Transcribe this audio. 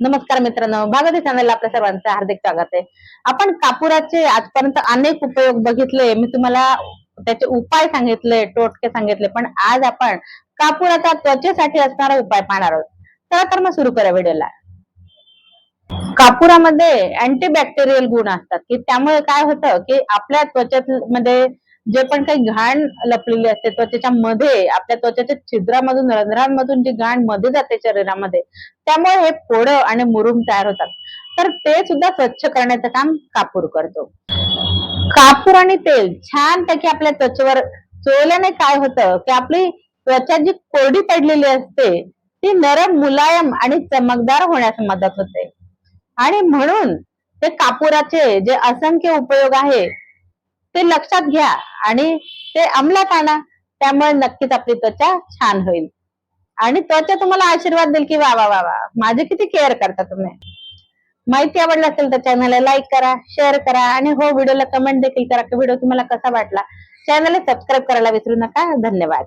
नमस्कार मित्रांनो भागवती चॅनलला आपल्या सर्वांचं हार्दिक स्वागत आहे. आपण कापुराचे आजपर्यंत अनेक उपयोग बघितले. मी तुम्हाला त्याचे उपाय सांगितले टोटके सांगितले पण आज आपण कापुराचा त्वचेसाठी असणारा उपाय पाहणार आहोत. चला तर मग सुरू करा व्हिडिओला कापुरामध्ये अँटीबॅक्टेरियल गुण असतात की त्यामुळे काय होतं की आपल्या त्वचेमध्ये जे पण काही घाण लपलेली असते त्वचेच्या मध्ये आपल्या त्वचेच्या छिद्रामधून रंध्रांमधून जी घाणमध्ये जाते शरीरामध्ये त्यामुळे हे फोडं आणि मुरुम तयार होतात. तर ते सुद्धा स्वच्छ करण्याचं काम कापूर करतो. कापूर आणि तेल छानपैकी आपल्या त्वचेवर चोळल्याने काय होतं की आपली त्वचा जी कोरडी पडलेली असते ती नरम मुलायम आणि चमकदार होण्यास मदत होते. आणि म्हणून ते कापुराचे जे असंख्य उपयोग आहे ते लक्षात घ्या आणि ते अंमलात आणा. त्यामुळे नक्कीच आपली त्वचा छान होईल. आणि त्वचा तुम्हाला आशीर्वाद देईल की वा वा वा वा. माझे किती केअर करता तुम्ही? माहिती आवडली असेल तर चॅनलला लाईक करा शेअर करा आणि हो व्हिडिओला कमेंट देखील करा की व्हिडिओ तुम्हाला कसा वाटला. चॅनलला सबस्क्राईब करायला विसरू नका. धन्यवाद.